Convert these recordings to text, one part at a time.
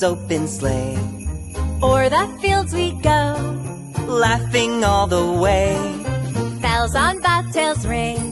open sleigh, o'er the fields we go. laughing all the way. Bells on bobtails ring.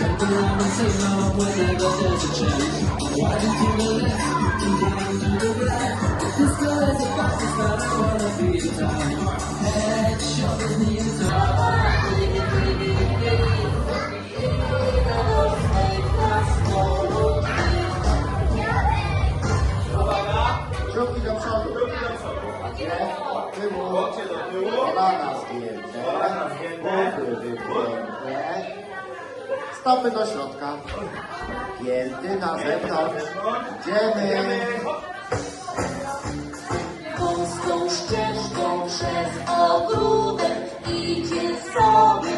Something I've been saying all when there's a change. Why do you the left? You gotta the right. This girl is a box, it's I wanna be a time. Head, shoulders, knees, Thank you. Stopy do środka. Pięty na zewnątrz. Idziemy. Wąską ścieżką przez ogródek idzie sobie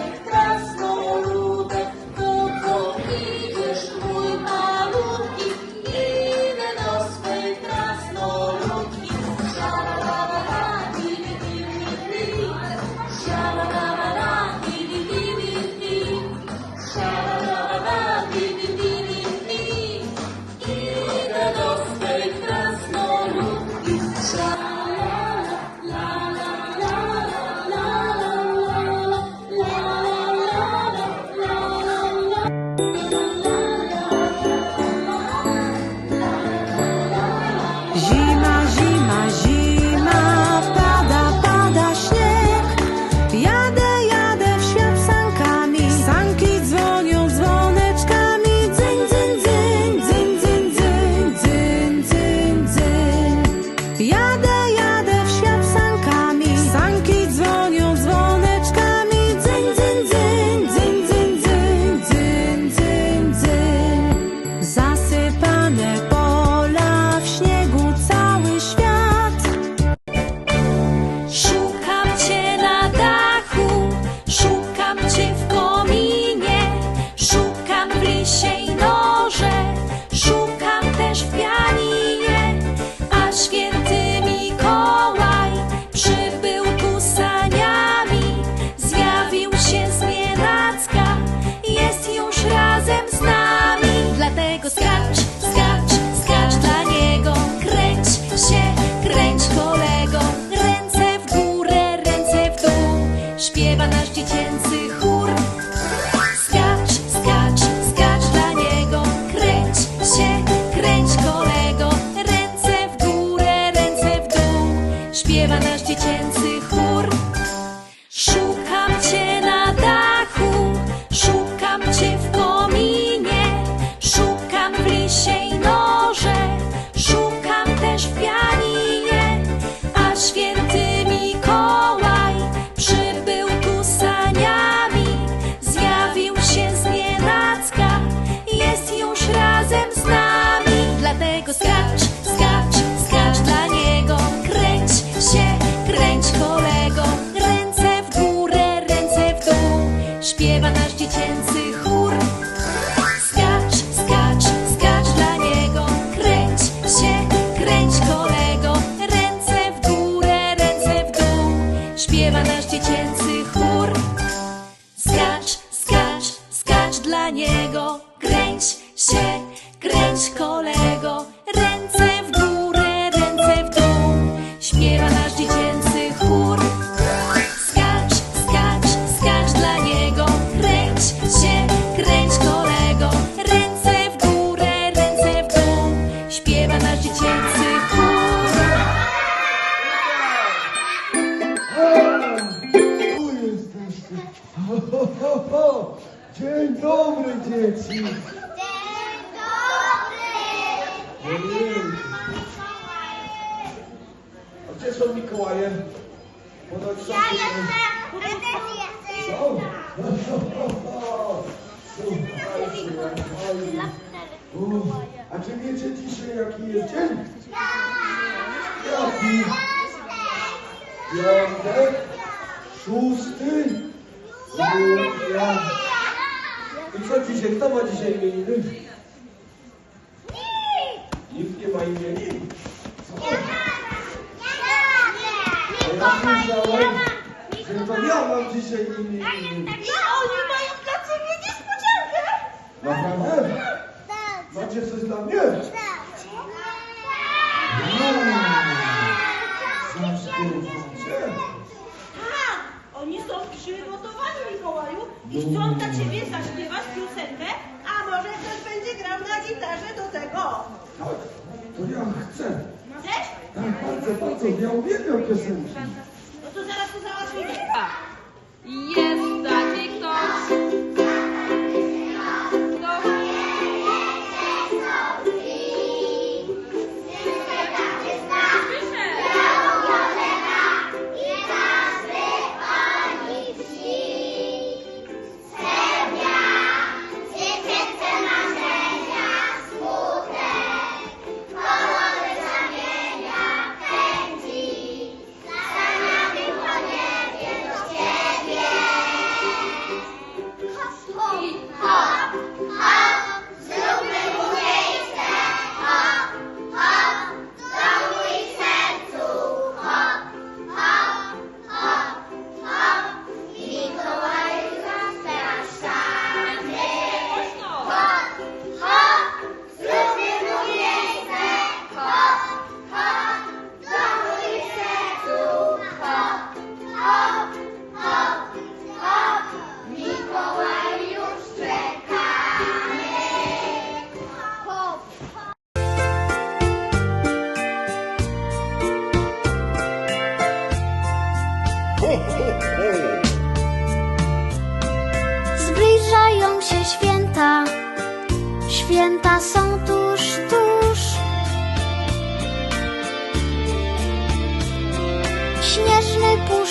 Dzień dobry, dzieci! Ojej. A gdzie są Mikołaje? Podać są Są? Słuchajcie, fajnie. A czy wiecie dzisiaj jaki jest dzień? Jaki? Piątek? Szósty? Grudnia. I co dzisiaj? Kto ma dzisiaj imieniny? Nikt nie ma imienin. Co? A ja myślałem, że to ja mam dzisiaj imieniny. Oni mają dla ciebie niespodziankę! Naprawdę? Macie coś dla mnie? Oni są przygotowani, Mikołaju, i chcą dla ciebie zaśpiewać piosenkę, a może ktoś będzie grał na gitarze do tego. Tak, to ja chcę. Chcesz? Tak, bardzo, bardzo. Ja uwielbiam piosenki. No to zaraz to załatwimy. Jest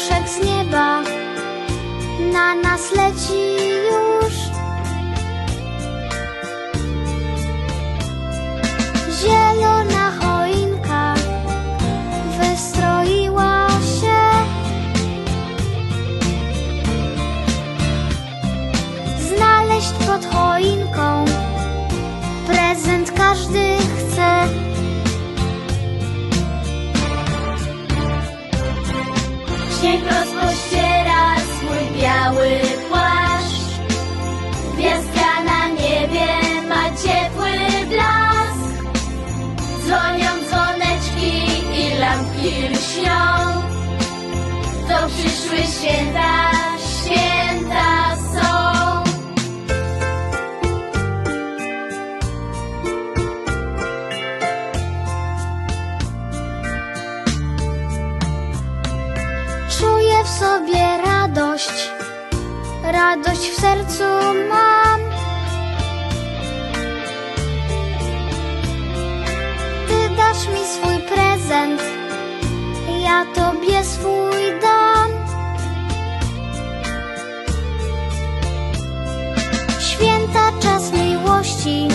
Puszek z nieba na nas leci przyszły święta, święta są. Czuję w sobie radość, radość w sercu mam. Ty dasz mi swój prezent, ja tobie swój she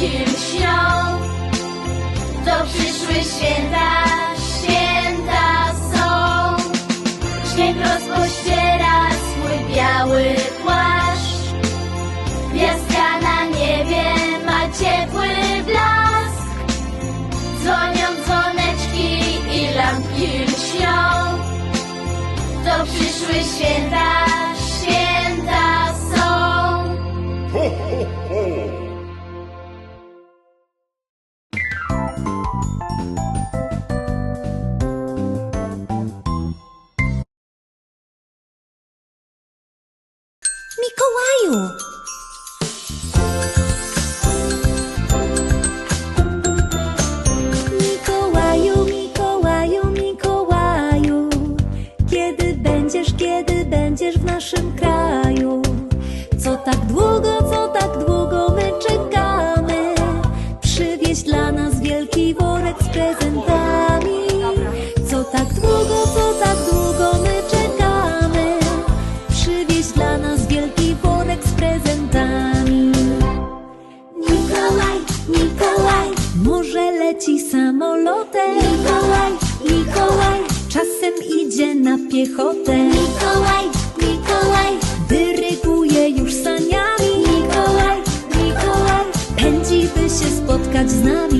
lampki lśnią. To przyszły święta, święta są. Śnieg rozpościera swój biały płaszcz. Gwiazdka na niebie ma ciepły blask. Dzwonią dzwoneczki i lampki lśnią. To przyszły święta, idzie na piechotę. Mikołaj, Mikołaj Dyryguje już saniami. Mikołaj, Mikołaj. Pędzi by się spotkać z nami.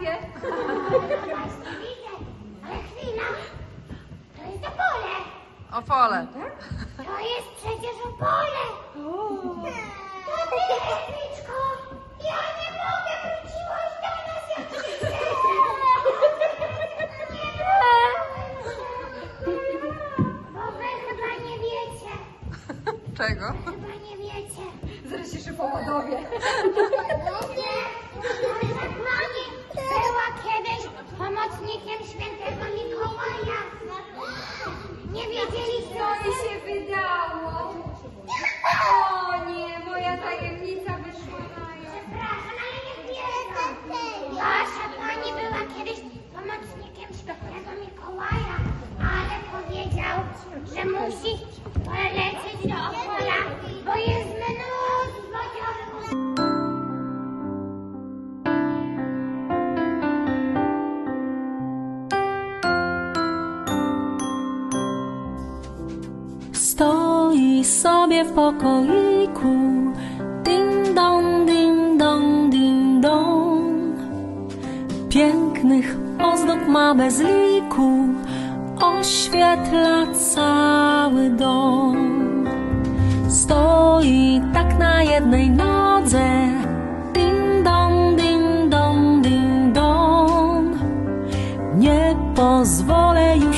trafię. Właśnie widzę, ale chwila. To jest opole. Opole. To jest przecież opole. To ty, Ewiczko. Ja nie mogę, wróciłaś do nas jak przyjdziesz. Nie mogę. Bo wy chyba nie wiecie. Czego? Chyba nie wiecie. Zaraz się szybowodowie. świętego Mikołaja. Nie wiedzieli, co się wydarzy. pokoiku Ding dong, ding dong, ding dong Pięknych ozdób ma bez liku Oświetla cały dom. Stoi tak na jednej nodze Ding dong, ding dong, ding dong Nie pozwolę już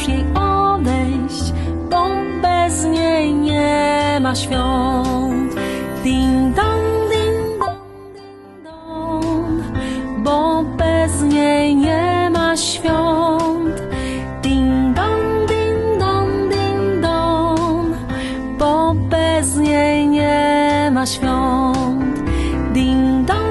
ma świąt. Ding dong, ding dong, ding dong, bo bez niej nie ma świąt. Ding dong, ding dong, ding dong, bo bez niej nie ma świąt. Ding dong.